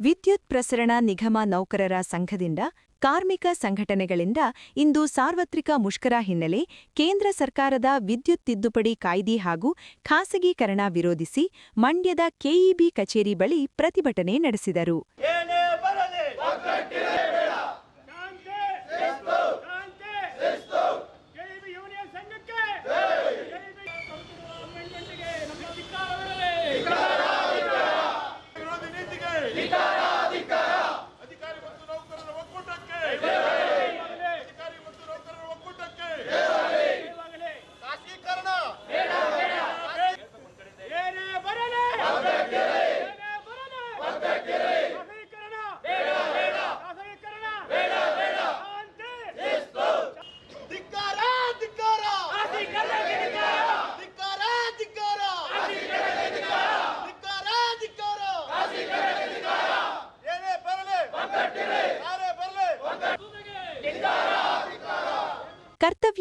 ವಿದ್ಯುತ್ ಪ್ರಸರಣ ನಿಗಮ ನೌಕರರ ಸಂಘದಿಂದ ಕಾರ್ಮಿಕ ಸಂಘಟನೆಗಳಿಂದ ಇಂದು ಸಾರ್ವತ್ರಿಕ ಮುಷ್ಕರ ಹಿನ್ನೆಲೆ ಕೇಂದ್ರ ಸರ್ಕಾರದ ವಿದ್ಯುತ್ ತಿದ್ದುಪಡಿ ಕಾಯ್ದೆ ಹಾಗೂ ಖಾಸಗೀಕರಣ ವಿರೋಧಿಸಿ ಮಂಡ್ಯದ ಕೆಇಬಿ ಕಚೇರಿ ಬಳಿ ಪ್ರತಿಭಟನೆ ನಡೆಸಿದರು ಏನೇ ಬರಲಿ ಶಾಂತಿ ಶಾಂತಿ ಕೆಇಬಿ ಯೂನಿಯನ್ ಸಂಘಕ್ಕೆ ಕೆಇಬಿ ಗೌರ್ಮೆಂಟ್ಗೆ ನಮ್ಮ ಧಿಕ್ಕಾರವಿರಲಿ. ವಿರೋಧಿ ನೀತಿಗೆ ಅಧಿಕಾರಿ ಮತ್ತು ನೌಕರರ ಒಕ್ಕೂಟಕ್ಕೆ ಅಧಿಕಾರಿ ಮತ್ತು ನೌಕರರ ಒಕ್ಕೂಟಕ್ಕೆ ಇವಾಗಲೇ ಖಾಸಗೀಕರಣ ಏನೇ ಬರಲಿ ಏನೇ ಬರಲಿ ಖಾಸಗೀಕರಣ ಖಾಸಗೀಕರಣ ಶಾಂತಿ ಧಿಕ್ಕಾರ ಧಿಕ್ಕಾರ ಧಿಕ್ಕಾರ ಧಿಕ್ಕಾರ ಧಿಕ್ಕಾರ ಧಿಕ್ಕಾರ ಏನೇ ಬರಲಿ ಯಾರೇ ಬರಲಿ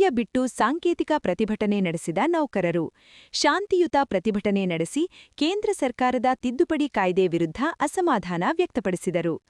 ಬಿಟ್ಟು ಸಾಂಕೇತಿಕ ಪ್ರತಿಭಟನೆ ನಡೆಸಿದ ನೌಕರರು. ಶಾಂತಿಯುತ ಪ್ರತಿಭಟನೆ ನಡೆಸಿ ಕೇಂದ್ರ ಸರ್ಕಾರದ ತಿದ್ದುಪಡಿ ಕಾಯ್ದೆ ವಿರುದ್ಧ ಅಸಮಾಧಾನ ವ್ಯಕ್ತಪಡಿಸಿದರು.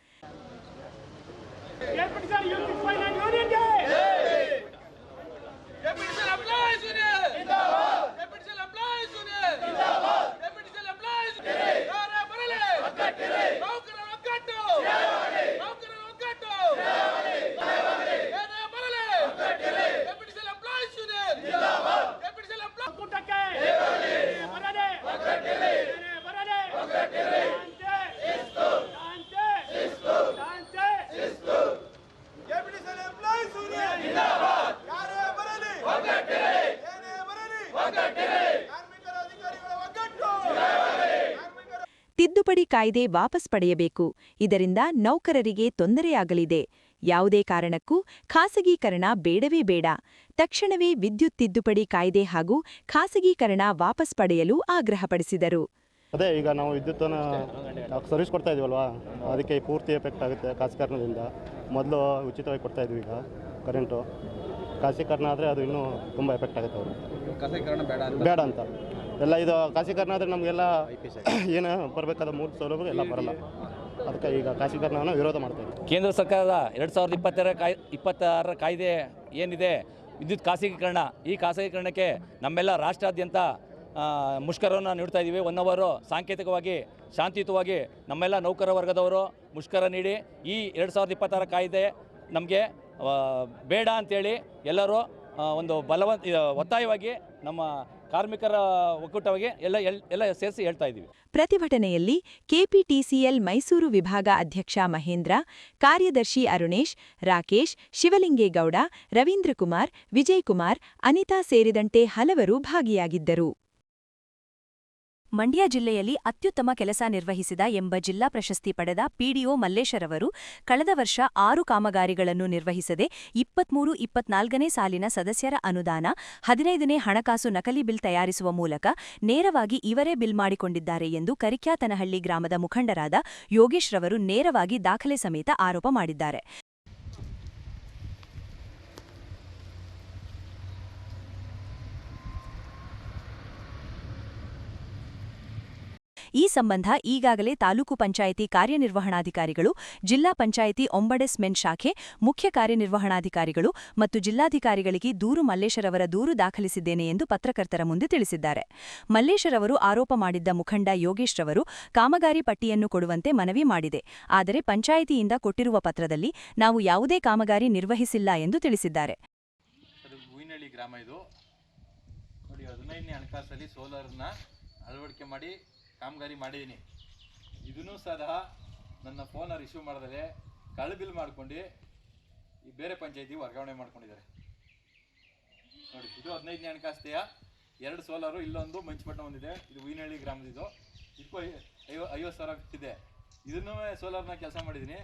ಕಾಯ್ದೆ ವಾಪಸ್ ಪಡೆಯಬೇಕು. ಇದರಿಂದ ನೌಕರರಿಗೆ ತೊಂದರೆಯಾಗಲಿದೆ. ಯಾವುದೇ ಕಾರಣಕ್ಕೂ ಖಾಸಗೀಕರಣ ಬೇಡವೇ ಬೇಡ. ತಕ್ಷಣವೇ ವಿದ್ಯುತ್ ತಿದ್ದುಪಡಿ ಕಾಯ್ದೆ ಹಾಗೂ ಖಾಸಗೀಕರಣ ವಾಪಸ್ ಪಡೆಯಲು ಆಗ್ರಹಪಡಿಸಿದರು ಅದೇ ಈಗ ನಾವು ವಿದ್ಯುತ್ತನ್ನು ಸರ್ವಿಸ್ ಕೊಡ್ತಾ ಇದೀವಲ್ವಾ? ಅದಕ್ಕೆ ಪೂರ್ತಿ ಎಫೆಕ್ಟ್ ಆಗುತ್ತೆ ಖಾಸಗೀಕರಣದಿಂದ. ಮೊದಲು ಉಚಿತವಾಗಿ ಕೊಡ್ತಾ ಇದ್ವಿ ಈಗ ಕರೆಂಟು ಖಾಸಗೀಕರಣ ಆದರೆ ಅದು ಇನ್ನೂ ತುಂಬ ಎಫೆಕ್ಟ್ ಆಗುತ್ತೆ ಅವರು ಖಾಸಗೀಕರಣ ಬೇಡ ಅಂತ. ಬೇಡ ಅಂತ. ಎಲ್ಲ ಇದು ಕಾಶಿ ಆದರೆ ನಮಗೆಲ್ಲ ಏನು ಬರಬೇಕಾದ ಮೂಲ ಸೌಲಭ್ಯ ಎಲ್ಲ ಬರಲ್ಲ. ಅದಕ್ಕೆ ಈಗ ಖಾಸಗೀಕರಣವನ್ನು ವಿರೋಧ ಮಾಡ್ತೇವೆ ಕೇಂದ್ರ ಸರ್ಕಾರದ ಎರಡು ಸಾವಿರದ ಇಪ್ಪತ್ತರ ಕಾಯ್, ಇಪ್ಪತ್ತಾರರ ಕಾಯ್ದೆ ಏನಿದೆ? ವಿದ್ಯುತ್ ಖಾಸಗೀಕರಣ. ಈ ಖಾಸಗೀಕರಣಕ್ಕೆ ನಮ್ಮೆಲ್ಲ ರಾಷ್ಟ್ರಾದ್ಯಂತ ಮುಷ್ಕರವನ್ನು ನೀಡ್ತಾ ಇದ್ದೀವಿ ಒನ್ ಅವರು ಸಾಂಕೇತಿಕವಾಗಿ, ಶಾಂತಿಯುತವಾಗಿ ನಮ್ಮೆಲ್ಲ ನೌಕರ ವರ್ಗದವರು ಮುಷ್ಕರ ನೀಡಿ, ಈ ಎರಡು ಸಾವಿರದ ಇಪ್ಪತ್ತಾರ ಕಾಯ್ದೆ ನಮಗೆ ಬೇಡ ಅಂತೇಳಿ ಎಲ್ಲರೂ ಒಂದು ಬಲವಂತ ಒತ್ತಾಯವಾಗಿ ನಮ್ಮ ಕಾರ್ಮಿಕರ ಒಕ್ಕೂಟವಾಗಿ ಎಲ್ಲ ಎಲ್- ಎಲ್ಲ ಸೇರಿಸಿ ಹೇಳ್ತಾ ಇದ್ದೀವಿ. ಪ್ರತಿಭಟನೆಯಲ್ಲಿ ಕೆಪಿಟಿಸಿಎಲ್ ಮೈಸೂರು ವಿಭಾಗ ಅಧ್ಯಕ್ಷ ಮಹೇಂದ್ರ, ಕಾರ್ಯದರ್ಶಿ ಅರುಣೇಶ್, ರಾಕೇಶ್, ಶಿವಲಿಂಗೇಗೌಡ ರವೀಂದ್ರಕುಮಾರ್ ವಿಜಯಕುಮಾರ್ ಅನಿತಾ ಸೇರಿದಂತೆ ಹಲವರು ಭಾಗಿಯಾಗಿದ್ದರು. ಮಂಡ್ಯ ಜಿಲ್ಲೆಯಲ್ಲಿ ಅತ್ಯುತ್ತಮ ಕೆಲಸ ನಿರ್ವಹಿಸಿದ ಎಂಬ ಜಿಲ್ಲಾ ಪ್ರಶಸ್ತಿ ಪಡೆದ ಪಿಡಿಒ ಮಲ್ಲೇಶರವರು ಕಳೆದ ವರ್ಷ ಆರು ಕಾಮಗಾರಿಗಳನ್ನು ನಿರ್ವಹಿಸದೆ ಇಪ್ಪತ್ಮೂರು, ಇಪ್ಪತ್ನಾಲ್ಕನೇ ಸಾಲಿನ ಸದಸ್ಯರ ಅನುದಾನ, ಹದಿನೈದನೇ ಹಣಕಾಸು ನಕಲಿ ಬಿಲ್ ತಯಾರಿಸುವ ಮೂಲಕ ನೇರವಾಗಿ ಇವರೇ ಬಿಲ್ ಮಾಡಿಕೊಂಡಿದ್ದಾರೆ ಎಂದು ಕರಿಕ್ಯಾತನಹಳ್ಳಿ ಗ್ರಾಮದ ಮುಖಂಡರಾದ ಯೋಗೇಶ್ ರವರು ನೇರವಾಗಿ ದಾಖಲೆ ಸಮೇತ ಆರೋಪ ಮಾಡಿದ್ದಾರೆ. ಈ ಸಂಬಂಧ ಈಗಾಗಲೇ ತಾಲೂಕು ಪಂಚಾಯಿತಿ ಕಾರ್ಯನಿರ್ವಹಣಾಧಿಕಾರಿಗಳು, ಜಿಲ್ಲಾ ಪಂಚಾಯಿತಿ ಒಂಬಡೆಸ್ಮೆನ್ ಶಾಖೆ, ಮುಖ್ಯ ಕಾರ್ಯನಿರ್ವಹಣಾಧಿಕಾರಿಗಳು ಮತ್ತು ಜಿಲ್ಲಾಧಿಕಾರಿಗಳಿಗೆ ದೂರು ಮಲ್ಲೇಶರವರ ದೂರು ದಾಖಲಿಸಿದ್ದೇನೆ ಎಂದು ಪತ್ರಕರ್ತರ ಮುಂದೆ ತಿಳಿಸಿದ್ದಾರೆ. ಮಲ್ಲೇಶರವರು ಆರೋಪ ಮಾಡಿದ್ದ ಮುಖಂಡ ಯೋಗೇಶ್ ರವರು ಕಾಮಗಾರಿ ಪಟ್ಟಿಯನ್ನು ಕೊಡುವಂತೆ ಮನವಿ ಮಾಡಿದೆ. ಆದರೆ ಪಂಚಾಯಿತಿಯಿಂದ ಕೊಟ್ಟಿರುವ ಪತ್ರದಲ್ಲಿ ನಾವು ಯಾವುದೇ ಕಾಮಗಾರಿ ನಿರ್ವಹಿಸಿಲ್ಲ ಎಂದು ತಿಳಿಸಿದ್ದಾರೆ. ಹದಿನೈದನೇ ಹಣಕಾಸಲ್ಲಿ ಸೋಲಾರ್ನ ಅಳವಡಿಕೆ ಮಾಡಿ ಕಾಮಗಾರಿ ಮಾಡಿದ್ದೀನಿ ಇದನ್ನು ಸಹ ನನ್ನ ಫೋನ ರಿಸೀವ್ ಮಾಡಿದರೆ ಕಳ್ಳ ಬಿಲ್ ಮಾಡ್ಕೊಂಡು ಈ ಬೇರೆ ಪಂಚಾಯತಿ ವರ್ಗಾವಣೆ ಮಾಡ್ಕೊಂಡಿದ್ದಾರೆ. ನೋಡಿ, ಇದು ಹದಿನೈದನೇ ಹಣಕಾಸ್ತೆಯ ಎರಡು ಸೋಲಾರು, ಇಲ್ಲೊಂದು ಮಂಚಪಟ್ಟಣ ಒಂದಿದೆ. ಇದು ಹೂವಿನಹಳ್ಳಿ ಗ್ರಾಮದಿದು. ಇದಕ್ಕೂ ಐವ ಐವತ್ತು ಸಾವಿರ ಇದೆ ಇದನ್ನೂ ಸೋಲಾರ್ನ ಕೆಲಸ ಮಾಡಿದ್ದೀನಿ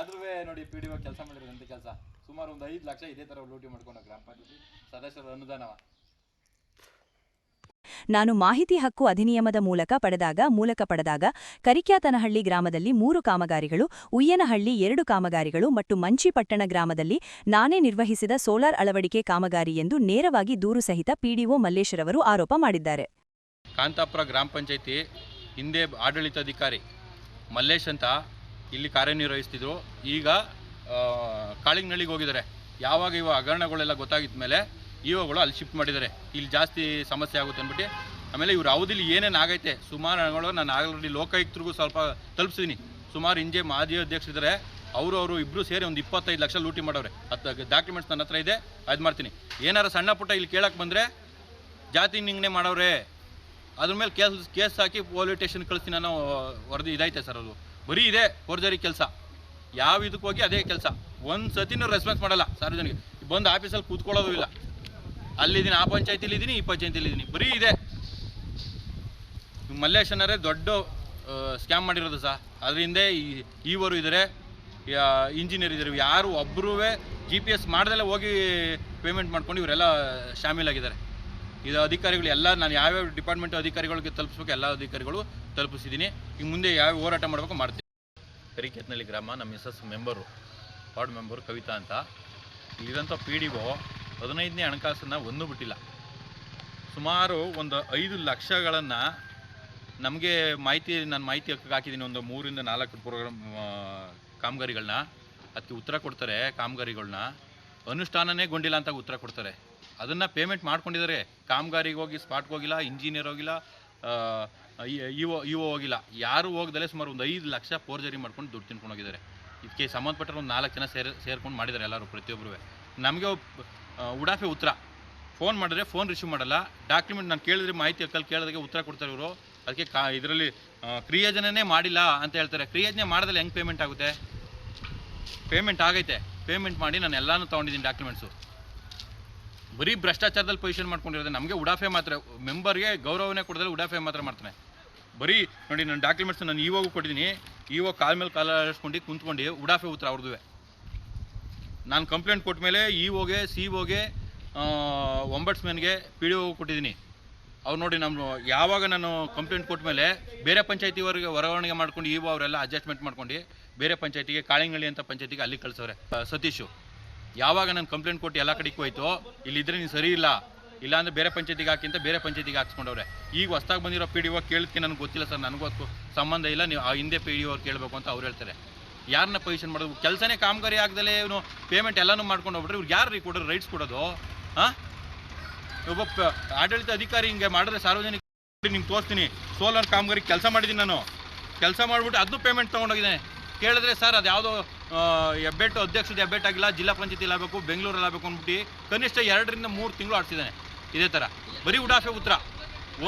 ಆದ್ರೂ ನೋಡಿ ಪಿ ಡಿ ಒ ಕೆಲಸ ಮಾಡಿರೋದಂತೆ ಕೆಲಸ. ಸುಮಾರು ಒಂದು ಐದು ಲಕ್ಷ ಇದೇ ಥರ ಲೂಟಿ ಮಾಡ್ಕೊಂಡು ಗ್ರಾಮ ಪಂಚಾಯತಿ ಸದಸ್ಯರ ಅನುದಾನವ. ನಾನು ಮಾಹಿತಿ ಹಕ್ಕು ಅಧಿನಿಯಮದ ಮೂಲಕ ಪಡೆದಾಗ ಮೂಲಕ ಪಡೆದಾಗ ಕರಿಕ್ಯಾತನಹಳ್ಳಿ ಗ್ರಾಮದಲ್ಲಿ ಮೂರು ಕಾಮಗಾರಿಗಳು, ಉಯ್ಯನಹಳ್ಳಿ ಎರಡು ಕಾಮಗಾರಿಗಳು ಮತ್ತು ಮಂಚಿಪಟ್ಟಣ ಗ್ರಾಮದಲ್ಲಿ ನಾನೇ ನಿರ್ವಹಿಸಿದ ಸೋಲಾರ್ ಅಳವಡಿಕೆ ಕಾಮಗಾರಿ ಎಂದು ನೇರವಾಗಿ ದೂರು ಸಹಿತ ಪಿಡಿಒ ಮಲ್ಲೇಶ್ವರವರು ಆರೋಪ ಮಾಡಿದ್ದಾರೆ. ಕಾಂತಾಪುರ ಗ್ರಾಮ ಪಂಚಾಯಿತಿ ಹಿಂದೆ ಆಡಳಿತಾಧಿಕಾರಿ ಮಲ್ಲೇಶ್ ಅಂತ ಇಲ್ಲಿ ಕಾರ್ಯನಿರ್ವಹಿಸ್ತಿದ್ರು. ಈಗ ಕಾಳಿಂಗ್ನಳ್ಳಿಗೆ ಹೋಗಿದ್ದಾರೆ. ಯಾವಾಗ ಇವ ಹಗರಣಗಳೆಲ್ಲ ಗೊತ್ತಾಗಿದ್ದ ಮೇಲೆ ಇವುಗಳು ಅಲ್ಲಿ ಶಿಫ್ಟ್ ಮಾಡಿದ್ದಾರೆ. ಇಲ್ಲಿ ಜಾಸ್ತಿ ಸಮಸ್ಯೆ ಆಗುತ್ತೆ ಅಂದ್ಬಿಟ್ಟು, ಆಮೇಲೆ ಇವ್ರು ಅವಧಿಲಿ ಏನೇನು ಆಗೈತೆ, ಸುಮಾರು ಹಣಗಳು ನಾನು ಆಗಲಿ ಲೋಕಾಯುಕ್ತರಿಗೂ ಸ್ವಲ್ಪ ತಲುಪಿಸಿದ್ದೀನಿ ಸುಮಾರು ಇಂಜೆ ಮಾಜಿ ಅಧ್ಯಕ್ಷರಿದ್ದಾರೆ ಅವರು ಅವರು ಇಬ್ಬರು ಸೇರಿ ಒಂದು ಇಪ್ಪತ್ತೈದು ಲಕ್ಷ ಲೂಟಿ ಮಾಡವ್ರೆ. ಅದು ಡಾಕ್ಯುಮೆಂಟ್ಸ್ ನನ್ನ ಹತ್ರ ಇದೆ, ಅದು ಮಾಡ್ತೀನಿ. ಏನಾರು ಸಣ್ಣ ಪುಟ್ಟ ಇಲ್ಲಿ ಕೇಳಕ್ಕೆ ಬಂದರೆ ಜಾತಿ ನಿಂಗನೆ ಮಾಡವ್ರೆ. ಅದ್ರ ಮೇಲೆ ಕೇಸ್ ಕೇಸ್ ಹಾಕಿ ಪೊಲೀಸ್ ಸ್ಟೇಷನ್ ಕಳಿಸ್ತೀನಿ ಅನ್ನೋ ವರದಿ ಇದೈತೆ ಸರ್ ಅದು. ಬರೀ ಇದೆ ಫೋರ್ಜರಿ ಕೆಲಸ. ಯಾವ ಇದಕ್ಕೆ ಹೋಗಿ ಅದೇ ಕೆಲಸ. ಒಂದು ಸತಿನೂ ರೆಸ್ಪಾನ್ಸ್ ಮಾಡಲ್ಲ ಸಾರ್ವಜನಿಕ ಬಂದು ಆಫೀಸಲ್ಲಿ ಕೂತ್ಕೊಳ್ಳೋದು ಇಲ್ಲ. ಅಲ್ಲಿದ್ದೀನಿ, ಆ ಪಂಚಾಯತಿಲಿ ಇದ್ದೀನಿ, ಈ ಪಂಚಾಯತಿಲಿ ಇದ್ದೀನಿ. ಬರೀ ಇದೆ. ಮಲ್ಲೇಶನರೇ ದೊಡ್ಡ ಸ್ಕ್ಯಾಮ್ ಮಾಡಿರೋದು ಸಹ. ಅದರಿಂದ ಈವರು ಇದ್ದಾರೆ ಇಂಜಿನಿಯರ್ ಇದ್ದಾರೆ ಯಾರು ಒಬ್ಬರೂ ಜಿ ಪಿ ಎಸ್ ಮಾಡ್ದಲ್ಲೇ ಹೋಗಿ ಪೇಮೆಂಟ್ ಮಾಡ್ಕೊಂಡು ಇವರೆಲ್ಲ ಶಾಮೀಲಾಗಿದ್ದಾರೆ ಇದು ಅಧಿಕಾರಿಗಳು ಎಲ್ಲ, ನಾನು ಯಾವ್ಯಾವ ಡಿಪಾರ್ಟ್ಮೆಂಟ್ ಅಧಿಕಾರಿಗಳಿಗೆ ತಲುಪಿಸ್ಬೇಕು ಎಲ್ಲ ಅಧಿಕಾರಿಗಳು ತಲುಪಿಸಿದ್ದೀನಿ. ಈಗ ಮುಂದೆ ಯಾವ ಹೋರಾಟ ಮಾಡಬೇಕು ಮಾಡ್ತೀನಿ. ಕರಿಕೆತ್ನಳ್ಳಿ ಗ್ರಾಮ, ನಮ್ಮ Mrs member ward member Kavitha ಅಂತ. ಇಲ್ಲಿರೋಂಥ ಪಿ ಡಿ ಒ ಹದಿನೈದನೇ ಹಣಕಾಸನ್ನು ಒಂದು ಬಿಟ್ಟಿಲ್ಲ ಸುಮಾರು ಒಂದು ಐದು ಲಕ್ಷಗಳನ್ನು ನಮಗೆ ಮಾಹಿತಿ, ನಾನು ಮಾಹಿತಿ ಹಕ್ಕಕ್ಕೆ ಹಾಕಿದ್ದೀನಿ. ಒಂದು ಮೂರಿಂದ ನಾಲ್ಕು ಪ್ರೋಗ್ರಾಮ್ ಕಾಮಗಾರಿಗಳನ್ನ ಅದಕ್ಕೆ ಉತ್ತರ ಕೊಡ್ತಾರೆ ಕಾಮಗಾರಿಗಳನ್ನ ಅನುಷ್ಠಾನನೇ ಗೊಂಡಿಲ್ಲ ಅಂತ ಉತ್ತರ ಕೊಡ್ತಾರೆ. ಅದನ್ನು ಪೇಮೆಂಟ್ ಮಾಡ್ಕೊಂಡಿದ್ದಾರೆ ಕಾಮಗಾರಿಗೆ ಹೋಗಿ ಸ್ಪಾಟ್ಗೆ ಹೋಗಿಲ್ಲ ಇಂಜಿನಿಯರ್ ಹೋಗಿಲ್ಲ ಇಒ ಇಒ ಹೋಗಿಲ್ಲ. ಯಾರು ಹೋಗ್ದಲೇ ಸುಮಾರು ಒಂದು ಐದು ಲಕ್ಷ ಫೋರ್ಜರಿ ಮಾಡ್ಕೊಂಡು ದುಡ್ಡು ತಿನ್ಕೊಂಡು ಹೋಗಿದ್ದಾರೆ. ಇದಕ್ಕೆ ಸಂಬಂಧಪಟ್ಟರೆ ಒಂದು ನಾಲ್ಕು ಜನ ಸೇರಿ, ಸೇರ್ಕೊಂಡು ಮಾಡಿದ್ದಾರೆ ಎಲ್ಲರೂ ಪ್ರತಿಯೊಬ್ಬರೂ ನಮಗೆ ಉಡಾಫೆ ಉತ್ತರ. ಫೋನ್ ಮಾಡಿದ್ರೆ ಫೋನ್ ರಿಸೀವ್ ಮಾಡಲ್ಲ. ಡಾಕ್ಯುಮೆಂಟ್ ನಾನು ಕೇಳಿದ್ರೆ ಮಾಹಿತಿ ಹಕ್ಕಲ್ಲಿ ಕೇಳೋದಕ್ಕೆ ಉತ್ತರ ಕೊಡ್ತಾರೆ ಇವರು. ಅದಕ್ಕೆ ಕಾ, ಇದರಲ್ಲಿ ಕ್ರಿಯೋಜನೇ ಮಾಡಿಲ್ಲ ಅಂತ ಹೇಳ್ತಾರೆ. ಕ್ರಿಯೋಜನೆ ಮಾಡಿದ್ರೆ ಹೆಂಗೆ ಪೇಮೆಂಟ್ ಆಗುತ್ತೆ? ಪೇಮೆಂಟ್ ಆಗೈತೆ. ಪೇಮೆಂಟ್ ಮಾಡಿ ನಾನು ಎಲ್ಲನೂ ತೊಗೊಂಡಿದ್ದೀನಿ ಡಾಕ್ಯುಮೆಂಟ್ಸು ಬರೀ ಭ್ರಷ್ಟಾಚಾರದಲ್ಲಿ ಪೊಸಿಷನ್ ಮಾಡ್ಕೊಂಡಿರೋದು. ನಮಗೆ ಉಡಾಫೆ ಮಾತ್ರ ಮೆಂಬರ್ಗೆ ಗೌರವನೇ ಕೊಡೋದ್ರೆ ಉಡಾಫೆ ಮಾತ್ರ ಮಾಡ್ತಾನೆ. ಬರೀ ನೋಡಿ ನನ್ನ ಡಾಕ್ಯುಮೆಂಟ್ಸ್ ನಾನು ಇವಾಗೂ ಕೊಟ್ಟಿದ್ದೀನಿ. ಇವಾಗ ಕಾಲ ಮೇಲೆ ಕಾಲ ಆಡಿಸ್ಕೊಂಡು ಕುಂತ್ಕೊಂಡು ಉಡಾಫೆ ಉತ್ತರ ಅವ್ರದ್ದು ನಾನು ಕಂಪ್ಲೇಂಟ್ ಕೊಟ್ಟ ಮೇಲೆ ಇ ಓಗೆ ಸಿ ಓಗೆ ಒಂಬಟ್ಸ್ಮನ್ಗೆ ಪಿ ಡಿ ಒ ಕೊಟ್ಟಿದ್ದೀನಿ. ಅವ್ರು ನೋಡಿ ನಮ್ಮ ಯಾವಾಗ ನಾನು ಕಂಪ್ಲೇಂಟ್ ಕೊಟ್ಟ ಮೇಲೆ ಬೇರೆ ಪಂಚಾಯತಿವರೆಗೆ ವರವಣಿಗೆ ಮಾಡ್ಕೊಂಡು ಇವು ಅವರೆಲ್ಲ ಅಡ್ಜಸ್ಟ್ಮೆಂಟ್ ಮಾಡ್ಕೊಂಡು ಬೇರೆ ಪಂಚಾಯತಿಗೆ ಕಾಳಿಂಗಳ್ಳಿ ಅಂತ ಪಂಚಾಯತಿಗೆ ಅಲ್ಲಿ ಕಳ್ಸವ್ರೆ ಸತೀಶು. ಯಾವಾಗ ನಾನು ಕಂಪ್ಲೇಂಟ್ ಕೊಟ್ಟು ಎಲ್ಲ ಕಡೆಗೆ ಹೋಯ್ತು, ಇಲ್ಲಿದ್ರೆ ನೀನು ಸರಿ ಇಲ್ಲ. ಇಲ್ಲಾಂದರೆ ಬೇರೆ ಪಂಚಾಯತಿಗೆ ಹಾಕಿ ಅಂತ ಬೇರೆ ಪಂಚಾಯತಿಗೆ ಹಾಕ್ಸ್ಕೊಂಡವ್ರೆ. ಈಗ ಹೊಸ್ದಾಗಿ ಬಂದಿರೋ ಪಿ ಡಿ ಒ ಕೇಳಿದ್ಕೆ ನನಗೆ ಗೊತ್ತಿಲ್ಲ ಸರ್, ನನಗೂ ಸಂಬಂಧ ಇಲ್ಲ. ನೀವು ಆ ಹಿಂದೆ ಪಿ ಡಿ ಒ ಕೇಳಬೇಕು ಅಂತ ಅವ್ರು ಹೇಳ್ತಾರೆ. ಯಾರನ್ನ ಪೊಸಿಷನ್ ಮಾಡೋದು ಕೆಲಸನೇ ಕಾಮಗಾರಿ ಆಗದಲ್ಲೇ ಇವನು ಪೇಮೆಂಟ್ ಎಲ್ಲನೂ ಮಾಡ್ಕೊಂಡು ಹೋಗ್ಬಿಟ್ರೆ ಇವ್ರಿಗೆ ಯಾರು ಕೊಡೋದು ರೈಟ್ಸ್ ಕೊಡೋದು? ಹಾಂ? ಒಬ್ಬ ಆಡಳಿತ ಅಧಿಕಾರಿ ಹಿಂಗೆ ಮಾಡಿದ್ರೆ ಸಾರ್ವಜನಿಕ ನಿಮ್ಗೆ ತೋರಿಸ್ತೀನಿ. ಸೋಲಾರ್ ಕಾಮಗಾರಿ ಕೆಲಸ ಮಾಡಿದ್ದೀನಿ ನಾನು. ಕೆಲಸ ಮಾಡಿಬಿಟ್ಟು ಅದನ್ನು ಪೇಮೆಂಟ್ ತೊಗೊಂಡೋಗಿದ್ದೇನೆ. ಕೇಳಿದ್ರೆ ಸರ್ ಅದು ಯಾವುದೋ ಹೆಬ್ಬೆಟ್ಟು ಅಧ್ಯಕ್ಷದ ಹೆಬ್ಬೆಟ್ಟಾಗಿಲ್ಲ ಜಿಲ್ಲಾ ಪಂಚಾಯತಿಲಿ ಆಗಬೇಕು, ಬೆಂಗಳೂರಲ್ಲಿ ಆಗಬೇಕು ಅಂದ್ಬಿಟ್ಟು ಕನಿಷ್ಠ ಎರಡರಿಂದ ಮೂರು ತಿಂಗಳು ಆಡ್ತಿದ್ದಾನೆ ಇದೇ ಥರ ಬರೀ ಉಡಾಫೆ ಉತ್ತರ.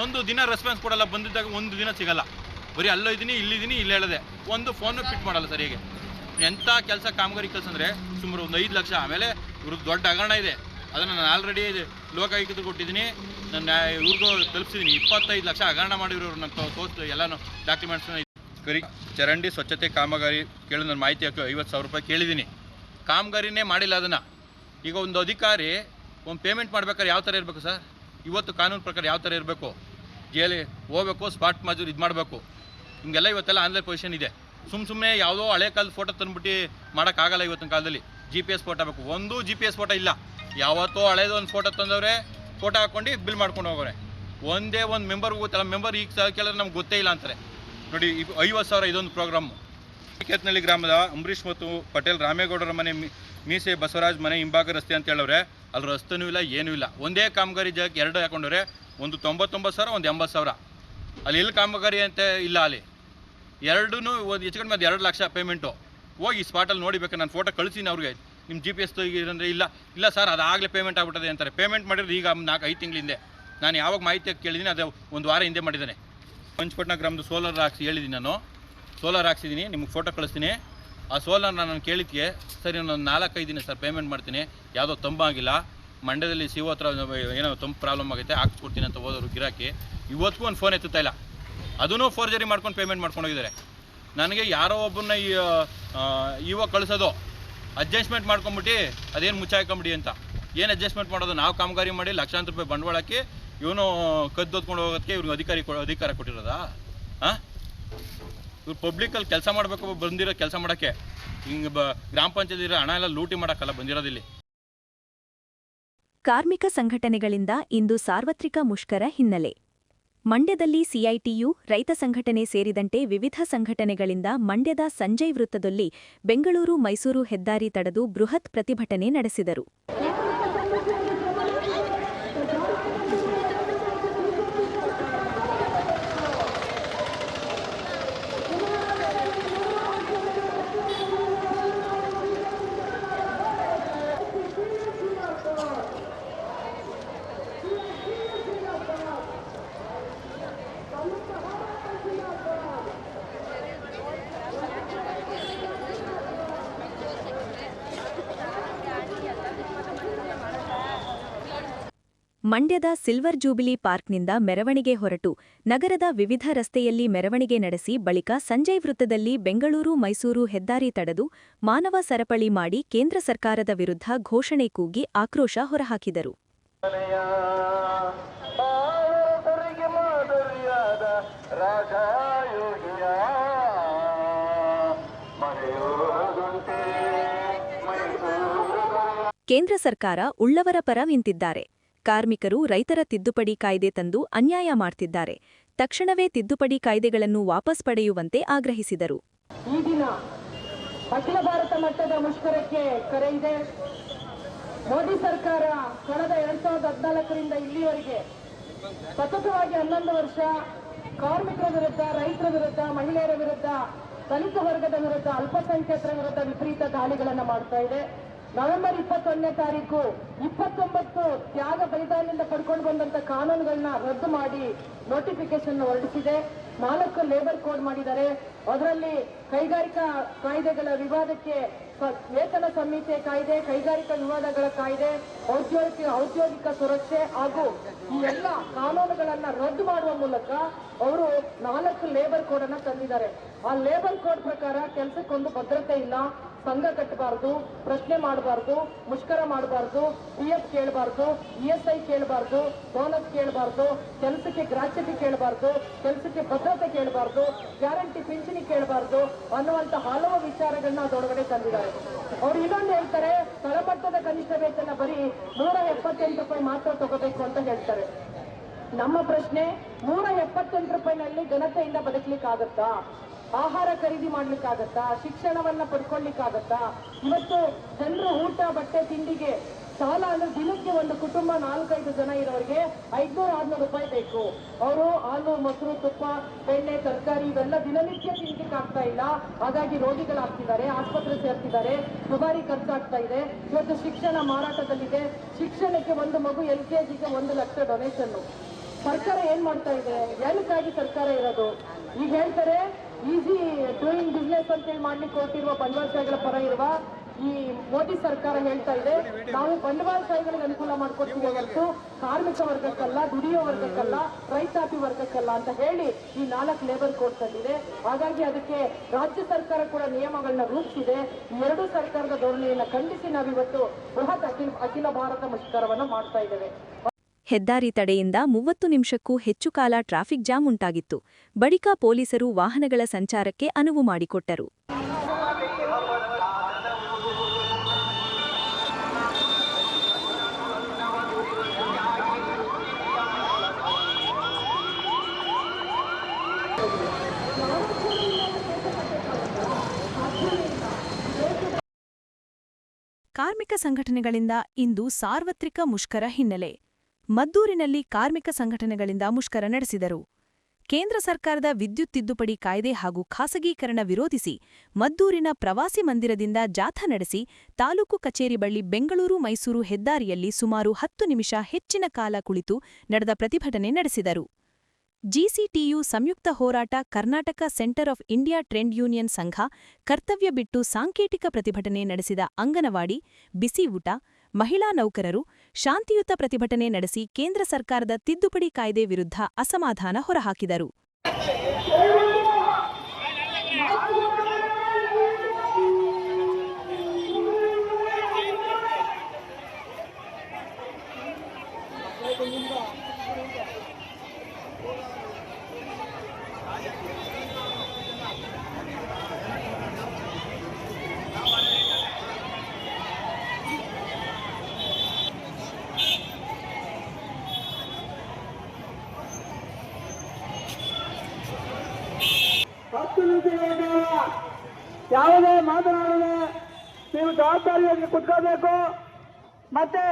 ಒಂದು ದಿನ ರೆಸ್ಪಾನ್ಸ್ ಕೊಡಲ್ಲ, ಬಂದಿದ್ದಾಗ ಒಂದು ದಿನ ಸಿಗಲ್ಲ. ಬರೀ ಅಲ್ಲೋ ಇದ್ದೀನಿ ಇಲ್ಲಿದ್ದೀನಿ ಇಲ್ಲಿ ಹೇಳದೆ. ಒಂದು ಫೋನು ಫಿಟ್ ಮಾಡಲ್ಲ ಸರಿಯಾಗಿ ಎಂಥ ಕೆಲಸ ಕಾಮಗಾರಿ ಕೆಲಸ ಅಂದರೆ ಸುಮಾರು ಒಂದು ಐದು ಲಕ್ಷ. ಆಮೇಲೆ ಇವ್ರಿಗೆ ದೊಡ್ಡ ಹಗರಣ ಇದೆ. ಅದನ್ನು ನಾನು ಆಲ್ರೆಡಿ ಲೋಕಾಯುಕ್ತರು ಕೊಟ್ಟಿದ್ದೀನಿ. ನನ್ನ ಇವ್ರಿಗೂ ತಲುಪಿಸಿದ್ದೀನಿ ಇಪ್ಪತ್ತೈದು ಲಕ್ಷ ಹಗರಣ ಮಾಡಿರೋರು ನಾನು ತೋರಿಸ್ತು ಎಲ್ಲನೂ ಡಾಕ್ಯುಮೆಂಟ್ಸ್ನ ಕರಿ. ಚರಂಡಿ ಸ್ವಚ್ಛತೆ ಕಾಮಗಾರಿ ಕೇಳಿ ನನ್ನ ಮಾಹಿತಿ ಹಾಕಿ ಐವತ್ತು ಸಾವಿರ ರೂಪಾಯಿ ಕೇಳಿದ್ದೀನಿ. ಕಾಮಗಾರಿನೇ ಮಾಡಿಲ್ಲ ಅದನ್ನು. ಈಗ ಒಂದು ಅಧಿಕಾರಿ ಒಂದು ಪೇಮೆಂಟ್ ಮಾಡ್ಬೇಕಾದ್ರೆ ಯಾವ ಥರ ಇರಬೇಕು ಸರ್? ಇವತ್ತು ಕಾನೂನು ಪ್ರಕಾರ ಯಾವ ಥರ ಇರಬೇಕು? ಜೇಲಿ ಹೋಗ್ಬೇಕು ಸ್ಪಾಟ್ ಮಜೂರು ಇದು ಮಾಡಬೇಕು. ಹಿಂಗೆಲ್ಲ ಇವತ್ತೆಲ್ಲ ಆನ್ಲೈನ್ ಪೊಸಿಷನ್ ಇದೆ. ಸುಮ್ಮ ಸುಮ್ಮನೆ ಯಾವುದೋ ಹಳೆ ಕಾಲದ ಫೋಟೋ ತಂದ್ಬಿಟ್ಟು ಮಾಡೋಕ್ಕಾಗಲ್ಲ ಇವತ್ತಿನ ಕಾಲದಲ್ಲಿ. ಜಿ ಪಿ ಎಸ್ ಫೋಟೋ ಬೇಕು. ಒಂದು ಜಿ ಪಿ ಎಸ್ ಫೋಟೋ ಇಲ್ಲ. ಯಾವತ್ತೋ ಹಳೇದು ಒಂದು ಫೋಟೋ ತಂದವ್ರೆ ಫೋಟೋ ಹಾಕ್ಕೊಂಡು ಬಿಲ್ ಮಾಡ್ಕೊಂಡು ಹೋಗೋರೆ. ಒಂದೇ ಒಂದು ಮೆಂಬರ್ಗೂ ಗೊತ್ತಲ್ಲ. ಮೆಂಬರ್ ಈಗ ಕೇಳಿದ್ರೆ ನಮ್ಗೆ ಗೊತ್ತೇ ಇಲ್ಲ ಅಂತಾರೆ. ನೋಡಿ ಐವತ್ತು ಸಾವಿರ ಇದೊಂದು ಪ್ರೋಗ್ರಾಮು ಕೇತ್ನಳ್ಳಿ ಗ್ರಾಮದ ಅಂಬರೀಷ್ ಮತ್ತು ಪಟೇಲ್ ರಾಮೇಗೌಡರ ಮನೆ ಮೀಸೆ ಬಸವರಾಜ್ ಮನೆ ಹಿಂಭಾಗ ರಸ್ತೆ ಅಂತ ಹೇಳವ್ರೆ. ಅಲ್ಲಿ ರಸ್ತೆನೂ ಇಲ್ಲ, ಏನೂ ಇಲ್ಲ. ಒಂದೇ ಕಾಮಗಾರಿ ಜಾಗಕ್ಕೆ ಎರಡು ಹಾಕೊಂಡವ್ರೆ. ಒಂದು ತೊಂಬತ್ತೊಂಬತ್ತು ಸಾವಿರ, ಒಂದು ಎಂಬತ್ತು ಸಾವಿರ. ಅಲ್ಲಿ ಎಲ್ಲಿ ಕಾಮಗಾರಿ ಅಂತ ಇಲ್ಲ ಅಲ್ಲಿ. ಎರಡೂ ಒಂದು ಹೆಚ್ಚು ಕಡಿಮೆ ಅದು ಎರಡು ಲಕ್ಷ ಪೇಮೆಂಟು ಹೋಗಿ ಸ್ಪಾಟಲ್ಲಿ ನೋಡಿಬೇಕು, ನಾನು ಫೋಟೋ ಕಳಿಸಿನಿ ಅವ್ರಿಗೆ. ನಿಮ್ಮ ಜಿ ಪಿ ಎಸ್ ಅಂದರೆ ಇಲ್ಲ. ಇಲ್ಲ ಸರ್ ಅದಾಗಲೇ ಪೇಮೆಂಟ್ ಆಗ್ಬಿಟ್ಟದೆ ಅಂತಾರೆ. ಪೇಮೆಂಟ್ ಮಾಡಿದ್ರೆ ಈಗ ನಾಲ್ಕು ಐದು ತಿಂಗಳ ಹಿಂದೆ ನಾನು ಯಾವಾಗ ಮಾಹಿತಿ ಕೇಳಿದ್ದೀನಿ ಅದು ಒಂದು ವಾರ ಹಿಂದೆ ಮಾಡಿದ್ದಾನೆ. ಪಂಚಪಟ್ಟಣ ಗ್ರಾಮದ ಸೋಲಾರ್ ಹಾಕ್ಸಿ ಹೇಳಿದ್ದೀನಿ ನಾನು. ಸೋಲಾರ್ ಹಾಕ್ಸಿದ್ದೀನಿ ನಿಮ್ಗೆ ಫೋಟೋ ಕಳಿಸ್ತೀನಿ. ಆ ಸೋಲಾರ್ನ ನಾನು ಕೇಳಿದ್ಕೆ, ಸರಿ, ನಾನು ನಾಲ್ಕೈದು ದಿನ ಸರ್ ಪೇಮೆಂಟ್ ಮಾಡ್ತೀನಿ. ಯಾವುದೋ ತಂಬಾಗಿಲ್ಲ ಮಂಡ್ಯದಲ್ಲಿ ಸಿ ಹತ್ರ ಏನೋ ತಂಪು ಪ್ರಾಬ್ಲಮ್ ಆಗುತ್ತೆ ಹಾಕ್ಸ್ಕೊಡ್ತೀನಿ ಅಂತ ಹೋದವರು ಗಿರಾಕಿ. ಇವತ್ತಿಗೂ ಒಂದು ಫೋನ್ ಎತ್ತುತ್ತಾ ಇಲ್ಲ. ಅದೂ ಫೋರ್ಜರಿ ಮಾಡ್ಕೊಂಡು ಪೇಮೆಂಟ್ ಮಾಡ್ಕೊಂಡು ಹೋಗಿದ್ದಾರೆ. ನನಗೆ ಯಾರೋ ಒಬ್ಬನ ಇವಾಗ ಕಳಿಸೋದು ಅಡ್ಜಸ್ಟ್ಮೆಂಟ್ ಮಾಡ್ಕೊಂಬಿಟ್ಟು ಅದೇನು ಮುಚ್ಚಾಕೊಂಬಿಡಿ ಅಂತ. ಏನು ಅಡ್ಜಸ್ಟ್ಮೆಂಟ್ ಮಾಡೋದು? ನಾವು ಕಾಮಗಾರಿ ಮಾಡಿ ಲಕ್ಷಾಂತರ ರೂಪಾಯಿ ಬಂಡವಾಳ ಹಾಕಿ ಇವನು ಕದ್ದೊತ್ಕೊಂಡು ಹೋಗೋದಕ್ಕೆ ಇವ್ರಿಗೆ ಅಧಿಕಾರಿ ಅಧಿಕಾರ ಕೊಟ್ಟಿರೋದಾ? ಹಾಂ ಇವ್ರು ಪಬ್ಲಿಕಲ್ಲಿ ಕೆಲಸ ಮಾಡಬೇಕು, ಬಂದಿರೋ ಕೆಲಸ ಮಾಡೋಕ್ಕೆ. ಹಿಂಗೆ ಬ, ಗ್ರಾಮ ಪಂಚಾಯಿತಿ ಇರೋ ಹಣ ಎಲ್ಲ ಲೂಟಿ ಮಾಡೋಕ್ಕಲ್ಲ ಬಂದಿರೋದಿಲ್ಲಿ ಕಾರ್ಮಿಕ ಸಂಘಟನೆಗಳಿಂದ ಇಂದು ಸಾರ್ವತ್ರಿಕ ಮುಷ್ಕರ ಹಿನ್ನೆಲೆ. ಮಂಡ್ಯದಲ್ಲಿ ಸಿಐಟಿಯು ರೈತ ಸಂಘಟನೆ ಸೇರಿದಂತೆ ವಿವಿಧ ಸಂಘಟನೆಗಳಿಂದ ಮಂಡ್ಯದ ಸಂಜಯ್ ವೃತ್ತದಲ್ಲಿ ಬೆಂಗಳೂರು ಮೈಸೂರು ಹೆದ್ದಾರಿ ತಡೆದು ಬೃಹತ್ ಪ್ರತಿಭಟನೆ ನಡೆಸಿದರು. ಮಂಡ್ಯದ ಸಿಲ್ವರ್ ಜೂಬಿಲಿ ಪಾರ್ಕ್ನಿಂದ ಮೆರವಣಿಗೆ ಹೊರಟು. ನಗರದ ವಿವಿಧ ರಸ್ತೆಯಲ್ಲಿ ಮೆರವಣಿಗೆ ನಡೆಸಿ ಬಳಿಕ ಸಂಜಯ್ ವೃತ್ತದಲ್ಲಿ ಬೆಂಗಳೂರು ಮೈಸೂರು ಹೆದ್ದಾರಿ ತಡೆದು ಮಾನವ ಸರಪಳಿ ಮಾಡಿ ಕೇಂದ್ರ ಸರ್ಕಾರದ ವಿರುದ್ಧ ಘೋಷಣೆ ಕೂಗಿ ಆಕ್ರೋಶ ಹೊರಹಾಕಿದರು. ಕೇಂದ್ರ ಸರ್ಕಾರ ಉಳ್ಳವರ ಪರ ನಿಂತಿದ್ದಾರೆ. ಕಾರ್ಮಿಕರು ರೈತರ ತಿದ್ದುಪಡಿ ಕಾಯ್ದೆ ತಂದು ಅನ್ಯಾಯ ಮಾಡ್ತಿದ್ದಾರೆ. ತಕ್ಷಣವೇ ತಿದ್ದುಪಡಿ ಕಾಯ್ದೆಗಳನ್ನು ವಾಪಸ್ ಪಡೆಯುವಂತೆ ಆಗ್ರಹಿಸಿದರು. ಈ ದಿನ ಅಖಿಲ ಭಾರತ ಮಟ್ಟದ ಮುಷ್ಕರಕ್ಕೆ ಕರೆ ಇದೆ. ಮೋದಿ ಸರ್ಕಾರ ಕಳೆದ ಎರಡ್ ಸಾವಿರದ ಹದಿನಾಲ್ಕರಿಂದ ಇಲ್ಲಿಯವರೆಗೆ ಸತತವಾಗಿ ಹನ್ನೊಂದು ವರ್ಷ ಕಾರ್ಮಿಕರ ವಿರುದ್ಧ, ರೈತರ ವಿರುದ್ಧ, ಮಹಿಳೆಯರ ವಿರುದ್ಧ, ದಲಿತ ವರ್ಗದ ವಿರುದ್ಧ, ಅಲ್ಪಸಂಖ್ಯಾತರ ವಿರುದ್ಧ ವಿಪರೀತ ದಾಳಿಗಳನ್ನು ಮಾಡ್ತಾ ಇದೆ. ನವೆಂಬರ್ ಇಪ್ಪತ್ತೊಂದನೇ ತಾರೀಕು ಇಪ್ಪತ್ತೊಂಬತ್ತು ತ್ಯಾಗ ಬಲಿದಾನದಿಂದ ಪಡ್ಕೊಂಡು ಬಂದಂತ ಕಾನೂನುಗಳನ್ನ ರದ್ದು ಮಾಡಿ ನೋಟಿಫಿಕೇಶನ್ ಹೊರಡಿಸಿದೆ. ನಾಲ್ಕು ಲೇಬರ್ ಕೋಡ್ ಮಾಡಿದ್ದಾರೆ. ಅದರಲ್ಲಿ ಕೈಗಾರಿಕಾ ಕಾಯ್ದೆಗಳ ವಿವಾದಕ್ಕೆ ವೇತನ ಸಂಹಿತೆ ಕಾಯ್ದೆ, ಕೈಗಾರಿಕಾ ವಿವಾದಗಳ ಕಾಯ್ದೆ, ಔದ್ಯೋಗಿಕ ಔದ್ಯೋಗಿಕ ಸುರಕ್ಷೆ ಹಾಗೂ ಈ ಎಲ್ಲ ಕಾನೂನುಗಳನ್ನ ರದ್ದು ಮಾಡುವ ಮೂಲಕ ಅವರು ನಾಲ್ಕು ಲೇಬರ್ ಕೋಡ್ ಅನ್ನ ತಂದಿದ್ದಾರೆ. ಆ ಲೇಬರ್ ಕೋಡ್ ಪ್ರಕಾರ ಕೆಲಸಕ್ಕೊಂದು ಭದ್ರತೆ ಇಲ್ಲ. ಸಂಘ ಕಟ್ಟಬಾರ್ದು, ಪ್ರಶ್ನೆ ಮಾಡಬಾರ್ದು, ಮುಷ್ಕರ ಮಾಡಬಾರ್ದು ಪಿ ಎಫ್ ಕೇಳಬಾರ್ದು, ಇ ಎಸ್ ಐ ಕೇಳಬಾರ್ದು, ಬೋನಸ್ ಕೇಳಬಾರ್ದು, ಕೆಲಸಕ್ಕೆ ಗ್ರಾಚ್ಯತೆ ಕೇಳಬಾರ್ದು, ಕೆಲಸಕ್ಕೆ ಭದ್ರತೆ ಕೇಳಬಾರ್ದು, ಗ್ಯಾರಂಟಿ ಪಿಂಚಣಿ ಕೇಳಬಾರ್ದು ಅನ್ನುವಂತ ಹಲವು ವಿಚಾರಗಳನ್ನ ಅದರೊಳಗಡೆ ತಂದಿದ್ದಾರೆ. ಅವ್ರು ಇನ್ನೊಂದು ಹೇಳ್ತಾರೆ, ತಳಮಟ್ಟದ ಕನಿಷ್ಠ ವೇತನ ಬರೀ ನೂರ ರೂಪಾಯಿ ಮಾತ್ರ ತಗೋಬೇಕು ಅಂತ ಹೇಳ್ತಾರೆ. ನಮ್ಮ ಪ್ರಶ್ನೆ, ನೂರ ಎಪ್ಪತ್ತೆಂಟು ರೂಪಾಯಿನಲ್ಲಿ ಘನತೆಯಿಂದ ಬದುಕಲಿಕ್ಕಾಗತ್ತಾ? ಆಹಾರ ಖರೀದಿ ಮಾಡ್ಲಿಕ್ಕಾಗತ್ತಾ, ಶಿಕ್ಷಣವನ್ನ ಪಡ್ಕೊಳ್ಲಿಕ್ಕಾಗತ್ತಾ ಇವತ್ತು ಜನರು ಊಟ, ಬಟ್ಟೆ, ತಿಂಡಿಗೆ ಸಾಲ ಅಂದ್ರೆ ದಿನಕ್ಕೆ ಒಂದು ಕುಟುಂಬ ನಾಲ್ಕೈದು ಜನ ಇರೋರಿಗೆ ಐದ್ನೂರ ಆರ್ನೂರು ರೂಪಾಯಿ ಬೇಕು. ಅವರು ಹಾಲು, ಮೊಸರು, ತುಪ್ಪ ಬೆಣ್ಣೆ ತರಕಾರಿ ಇವೆಲ್ಲ ದಿನನಿತ್ಯ ತಿನ್ಲಿಕ್ಕೆ ಆಗ್ತಾ ಇಲ್ಲ. ಹಾಗಾಗಿ ರೋಗಿಗಳಾಗ್ತಿದ್ದಾರೆ ಆಸ್ಪತ್ರೆ ಸೇರ್ತಿದ್ದಾರೆ, ದುಬಾರಿ ಖರ್ಚಾಗ್ತಾ ಇದೆ. ಇವತ್ತು ಶಿಕ್ಷಣ ಮಾರಾಟದಲ್ಲಿದೆ. ಶಿಕ್ಷಣಕ್ಕೆ ಒಂದು ಮಗು ಎಲ್ ಕೆ ಜಿಗೆ ಒಂದು ಲಕ್ಷ ಡೊನೇಷನ್ ಸರ್ಕಾರ ಏನ್ ಮಾಡ್ತಾ ಇದೆ? ಎಲ್ಕಾಗಿ ಸರ್ಕಾರ ಇರೋದು. ಈಗ ಹೇಳ್ತಾರೆ ಈಸಿ ಡೂಯಿಂಗ್ ಬಿಸ್ನೆಸ್ ಅಂತ ಮಾಡ್ಲಿಕ್ಕೆ ಹೊರಟಿರುವ ಬಂಡವಾಳಶಾಹಿಗಳ ಪರ ಇರುವ ಈ ಮೋದಿ ಸರ್ಕಾರ ಹೇಳ್ತಾ ಇದೆ. ನಾವು ಬಂಡವಾಳಶಾಹಿಗಳಿಗೆ ಅನುಕೂಲ ಮಾಡ್ಕೊಡ್ತೀವಿ ಹೊರತು ಕಾರ್ಮಿಕ ವರ್ಗಕ್ಕಲ್ಲ, ದುಡಿಯೋ ವರ್ಗಕ್ಕಲ್ಲ, ರೈತಾಪಿ ವರ್ಗಕ್ಕಲ್ಲ ಅಂತ ಹೇಳಿ ಈ ನಾಲ್ಕು ಲೇಬರ್ ಕೋಡ್ ತಂದಿದೆ ಹಾಗಾಗಿ ಅದಕ್ಕೆ ರಾಜ್ಯ ಸರ್ಕಾರ ಕೂಡ ನಿಯಮಗಳನ್ನ ರೂಪಿಸಿದೆ. ಎರಡೂ ಸರ್ಕಾರದ ಧೋರಣೆಯನ್ನ ಖಂಡಿಸಿ ನಾವಿವತ್ತು ಬೃಹತ್ ಅಖಿಲ ಅಖಿಲ ಭಾರತ ಮುಷ್ಕರವನ್ನು ಮಾಡ್ತಾ ಇದ್ದೇವೆ. ಹೆದ್ದಾರಿ ತಡೆಯಿಂದ ಮೂವತ್ತು ನಿಮಿಷಕ್ಕೂ ಹೆಚ್ಚು ಕಾಲ ಟ್ರಾಫಿಕ್ ಜಾಮ್ ಉಂಟಾಗಿತ್ತು. ಬಳಿಕ ಪೊಲೀಸರು ವಾಹನಗಳ ಸಂಚಾರಕ್ಕೆ ಅನುವು ಮಾಡಿಕೊಟ್ಟರು. ಕಾರ್ಮಿಕ ಸಂಘಟನೆಗಳಿಂದ ಇಂದು ಸಾರ್ವತ್ರಿಕ ಮುಷ್ಕರ ಹಿನ್ನೆಲೆ. ಮದ್ದೂರಿನಲ್ಲಿ ಕಾರ್ಮಿಕ ಸಂಘಟನೆಗಳಿಂದ ಮುಷ್ಕರ ನಡೆಸಿದರು. ಕೇಂದ್ರ ಸರ್ಕಾರದ ವಿದ್ಯುತ್ ತಿದ್ದುಪಡಿ ಕಾಯ್ದೆ ಹಾಗೂ ಖಾಸಗೀಕರಣ ವಿರೋಧಿಸಿ ಮದ್ದೂರಿನ ಪ್ರವಾಸಿ ಮಂದಿರದಿಂದ ಜಾಥಾ ನಡೆಸಿ ತಾಲೂಕು ಕಚೇರಿ ಬಳಿ ಬೆಂಗಳೂರು ಮೈಸೂರು ಹೆದ್ದಾರಿಯಲ್ಲಿ ಸುಮಾರು ಹತ್ತು ನಿಮಿಷ ಹೆಚ್ಚಿನ ಕಾಲ ಕುಳಿತು ನಡೆದ ಪ್ರತಿಭಟನೆ ನಡೆಸಿದರು. ಜಿಸಿಟಿಯು ಸಂಯುಕ್ತ ಹೋರಾಟ Karnataka Centre of India trade union ಸಂಘ ಕರ್ತವ್ಯ ಬಿಟ್ಟು ಸಾಂಕೇತಿಕ ಪ್ರತಿಭಟನೆ ನಡೆಸಿದ ಅಂಗನವಾಡಿ ಬಿಸಿ ಊಟ ಮಹಿಳಾ ನೌಕರರು ಶಾಂತಿಯುತ ಪ್ರತಿಭಟನೆ ನಡೆಸಿ ಕೇಂದ್ರ ಸರ್ಕಾರದ ತಿದ್ದುಪಡಿ ಕಾಯ್ದೆ ವಿರುದ್ಧ ಅಸಮಾಧಾನ ಹೊರಹಾಕಿದರು. ಮತ್ತೆ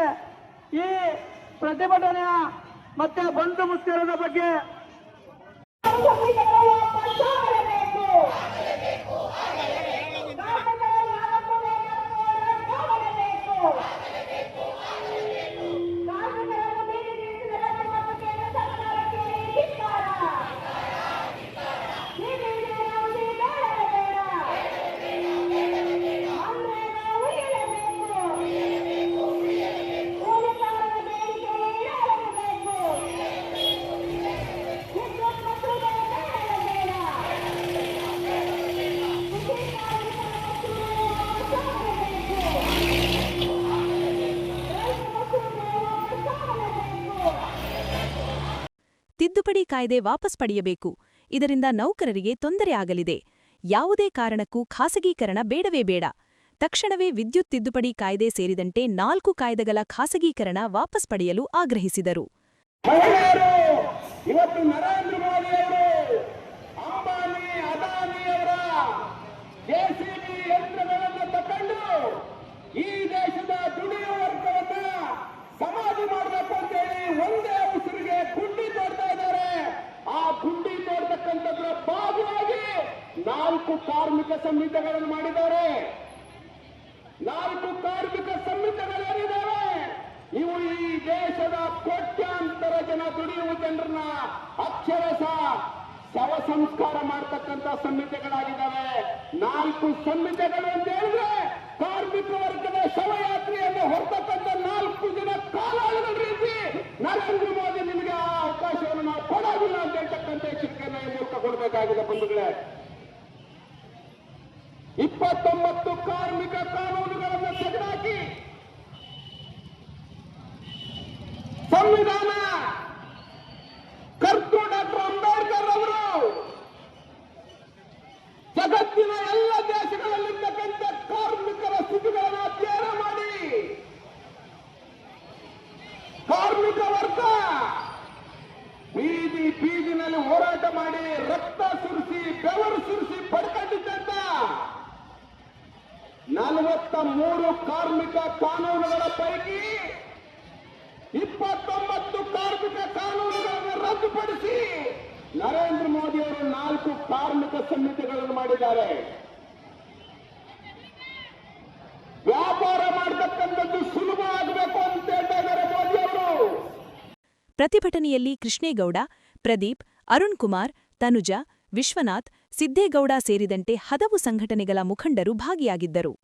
ಈ ಪ್ರತಿಭಟನೆಯ ಮತ್ತೆ ಬಂಧು ಮುಷ್ಕರದ ಬಗ್ಗೆ ತಿದ್ದುಪಡಿ ಕಾಯ್ದೆ ವಾಪಸ್ ಪಡೆಯಬೇಕು. ಇದರಿಂದ ನೌಕರರಿಗೆ ತೊಂದರೆ ಆಗಲಿದೆ. ಯಾವುದೇ ಕಾರಣಕ್ಕೂ ಖಾಸಗೀಕರಣ ಬೇಡವೇ ಬೇಡ. ತಕ್ಷಣವೇ ವಿದ್ಯುತ್ ತಿದ್ದುಪಡಿ ಕಾಯ್ದೆ ಸೇರಿದಂತೆ ನಾಲ್ಕು ಕಾಯ್ದೆಗಳ ಖಾಸಗೀಕರಣ ವಾಪಸ್ ಪಡೆಯಲು ಆಗ್ರಹಿಸಿದರು. ಈ ದೇಶದ ದುಡಿಯುವ ಸಮಾಧಿ ಮಾಡಬೇಕು ಅಂತೇಳಿ ಒಂದೇ ತೋಡ್ತಕ್ಕಂಥದ್ರ ಭಾಗವಾಗಿ ನಾಲ್ಕು ಕಾರ್ಮಿಕ ಸಂಹಿತೆಗಳನ್ನು ಮಾಡಿದ್ದಾರೆ. ನಾಲ್ಕು ಕಾರ್ಮಿಕ ಸಂಹಿತೆಗಳೇನಿದ್ದಾವೆ ಇವು ಈ ದೇಶದ ಕೋಟ್ಯಾಂತರ ಜನ ದುಡಿಯುವ ಜನರನ್ನ ಅಕ್ಷರಶ ಶವ ಸಂಸ್ಕಾರ ಮಾಡತಕ್ಕಂತ ಸಂಹಿತೆಗಳಾಗಿದ್ದಾವೆ ನಾಲ್ಕು ಸಂಹಿತೆಗಳು ಅಂತ ಹೇಳಿದ್ರೆ ಕಾರ್ಮಿಕ ವರ್ಗದ ಶವಯಾತ್ರೆಯನ್ನು ಹೊರತಕ್ಕಂತ ನಾಲ್ಕು ಜನ ಕಾಲಾಳುಗಳ ರೀತಿ ನರೇಂದ್ರ ಮೋದಿ ನಿಮಗೆ ಆ ಅವಕಾಶವನ್ನು ನಾವು ಕೊಡೋದಿಲ್ಲ ಅಂತ ಹೇಳ್ತಕ್ಕಂಥ ಕೊಡಬೇಕಾಗಿದೆ ಬಂಧುಗಳೇ. ಇಪ್ಪತ್ತೊಂಬತ್ತು ಕಾರ್ಮಿಕ ಕಾನೂನುಗಳನ್ನು ತೆಗೆದುಹಾಕಿ ಸಂವಿಧಾನ ಕರ್ತು ಡಾಕ್ಟರ್ ಅಂಬೇಡ್ಕರ್ ಅವರು ಜಗತ್ತಿನ ಎಲ್ಲ ದೇಶಗಳಲ್ಲಿರ್ತಕ್ಕಂಥ ಕಾರ್ಮಿಕರ ಸ್ಥಿತಿಗಳನ್ನು ಅಧ್ಯಯನ ಮಾಡಿ ಕಾರ್ಮಿಕ ವರ್ಗ ಬೀದಿ ಬೀದಿನಲ್ಲಿ ಹೋರಾಟ ಮಾಡಿ ರಕ್ತ ಸುರಿಸಿ ಬೆವರು ಸುರಿಸಿ ಪಡ್ಕೊಂಡಿದ್ದಂತ ನಲವತ್ತ ಮೂರು ಕಾರ್ಮಿಕ ಕಾನೂನುಗಳ ಪೈಕಿ ಇಪ್ಪತ್ತೊಂಬತ್ತು ಕಾರ್ಮಿಕ ಕಾನೂನುಗಳನ್ನು ರದ್ದುಪಡಿಸಿ ನರೇಂದ್ರ ಮೋದಿ ಅವರು ನಾಲ್ಕು ಕಾರ್ಮಿಕ ಸಂಹಿತೆಗಳನ್ನು ಮಾಡಿದ್ದಾರೆ. ವ್ಯಾಪಾರ ಮಾಡತಕ್ಕಂಥದ್ದು ಸುಲಭ ಆಗಬೇಕು ಅಂತ ಹೇಳ್ತಾ ಮೋದಿ ಅವರು. ಪ್ರತಿಭಟನೆಯಲ್ಲಿ ಕೃಷ್ಣೇಗೌಡ, ಪ್ರದೀಪ್, ಅರುಣ್ ಕುಮಾರ್, ತನುಜ, ವಿಶ್ವನಾಥ್, ಸಿದ್ದೇಗೌಡ ಸೇರಿದಂತೆ ಹಲವು ಸಂಘಟನೆಗಳ ಮುಖಂಡರು ಭಾಗಿಯಾಗಿದ್ದರು.